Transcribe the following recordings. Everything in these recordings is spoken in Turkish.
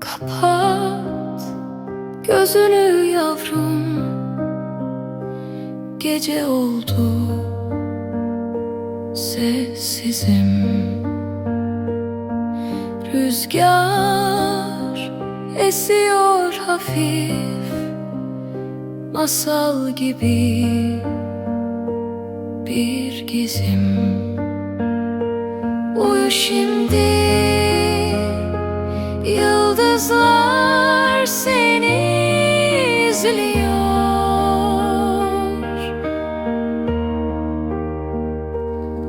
Kapat gözünü yavrum. Gece oldu sessizim. Rüzgar esiyor hafif Masal gibi bir gezim izliyor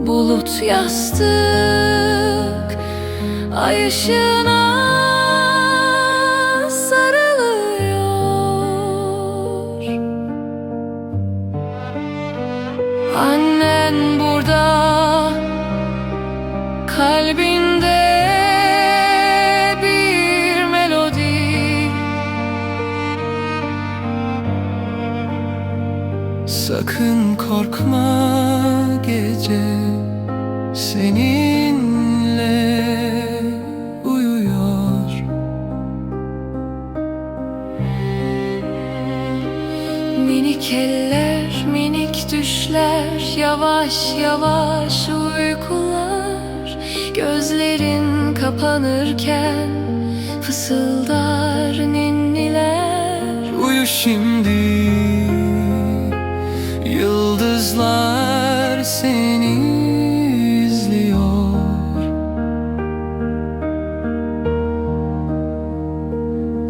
Bulut yastık Ay ışığına sarılıyor. Annen burada Kalbinde Sakın korkma gece seninle uyuyor. Minik eller, minik düşler Yavaş yavaş uykular. Gözlerin kapanırken Fısıldar ninniler. Uyu şimdi Yıldızlar seni izliyor.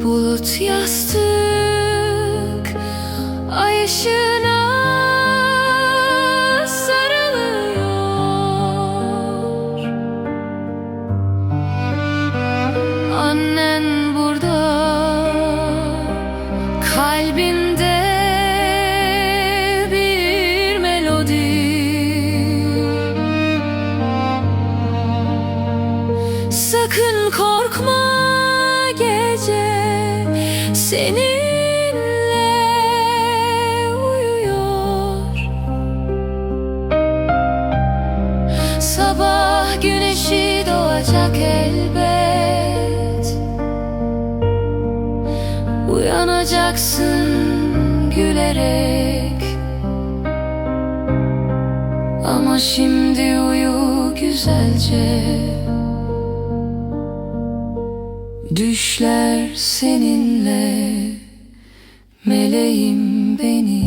Bulut yastık Ay ışığına korkma gece seninle uyuyor. Sabah güneşi doğacak elbet. Uyanacaksın gülerek. Ama şimdi uyu güzelce Düşler seninle Meleğim benim